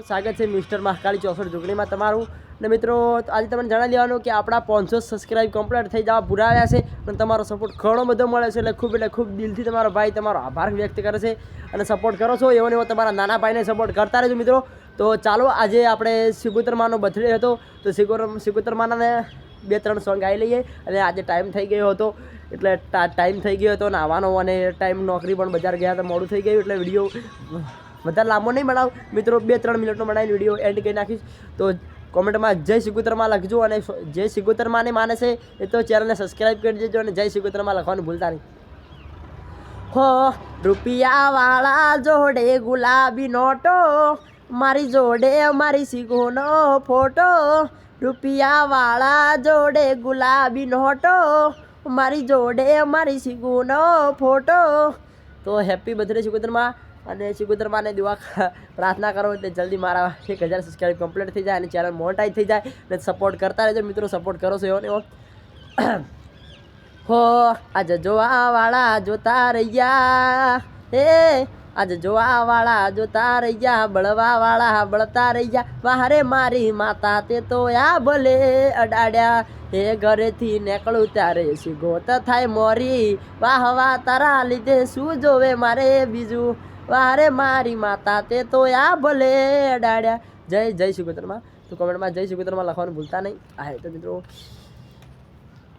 સ્વાગત છે મિસ્ટર મહાકાળી ચોસઠ ઝુંકડીમાં તમારું. ને મિત્રો, આજે તમને જણાવી દેવાનું કે આપણા પાંચસો સબસ્ક્રાઇબ કમ્પ્લીટ થઈ જવા પૂરા છે અને તમારો સપોર્ટ ઘણો બધો મળે છે એટલે ખૂબ એટલે ખૂબ દિલથી તમારો ભાઈ તમારો આભાર વ્યક્ત કરે છે અને સપોર્ટ કરો છો એવો ને એવો તમારા નાના ભાઈને સપોર્ટ કરતા રહેજો મિત્રો. તો ચાલો, આજે આપણે સિગુતરમાનો બર્થડે હતો. તો સિગુર સિગુતરમાનાને બે ત્રણ સોંગ ગાઈ લઈએ. અને આજે ટાઈમ થઈ ગયો હતો. એટલે ટાઈમ થઈ ગયો હતો નાવાનો અને ટાઈમ નોકરી પણ બજાર ગયા હતા, મોડું થઈ ગયું એટલે વીડિયો વધારે લાંબો નહીં બનાવ. મિત્રો, બે ત્રણ મિનિટનો બનાવીને વીડિયો એન્ડ કરી નાખીશ. તો કોમેન્ટમાં જય સિગુતરમાં લખજો અને જે ને માને છે, એ તો ચેનલને સબસ્ક્રાઈબ કરી દેજો અને જય સિગુતરમાં લખવાનું ભૂલતા નહીં. હો, રૂપિયા વાળા જોડે ગુલાબી નોટો, મારી જોડે મારી સિગોનો ફોટો, રૂપિયા વાળા જોડે ગુલાબી નોટો, મારી જોડે મારી સિગોનો ફોટો. તો હેપી બર્થડે સિગોતરમાં અને શિગુદરમાને દુઆ પ્રાર્થના કરો એટલે જલ્દી મારા એક હજાર સબસ્ક્રાઈબ કમ્પ્લીટ થઈ જાય અને ચેનલ મોનેટાઈઝ થઈ જાય અને સપોર્ટ કરતા રહેજો. મિત્રો સપોર્ટ કરો છો એવો હો, આજે જોવા વાળા જોતા રહ્યા. હે, આજે જોવા વાળા જોતા રહ્યા, બળવા વાળા બળતા રહ્યા. વાહરે મારી માતા તે તો આ ભલે અડાડ્યા. હે, ઘરેથી નીકળું ત્યારે શીગોત થાય મોરી. વાહ વાહ, તારા લીધે શું જોવે મારે બીજું? વાહરે મારી માતા તે તો આ ભલે અડાડ્યા. જય જય શિકોતરમાં તો કોમેન્ટમાં જય શિકોતરમાં લખવાનું ભૂલતા નહીં. આ તો મિત્રો.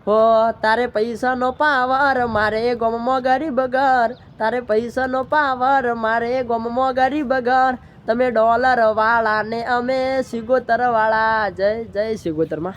હો, તારે પૈસાનો પાવર મારે ગોમમાં ગરીબ ઘર. તારે પૈસાનો પાવર મારે ગોમમાં ગરીબ ઘર. તમે ડોલર વાળા ને અમે સિગોતર વાળા જય જય સિગોતરમાં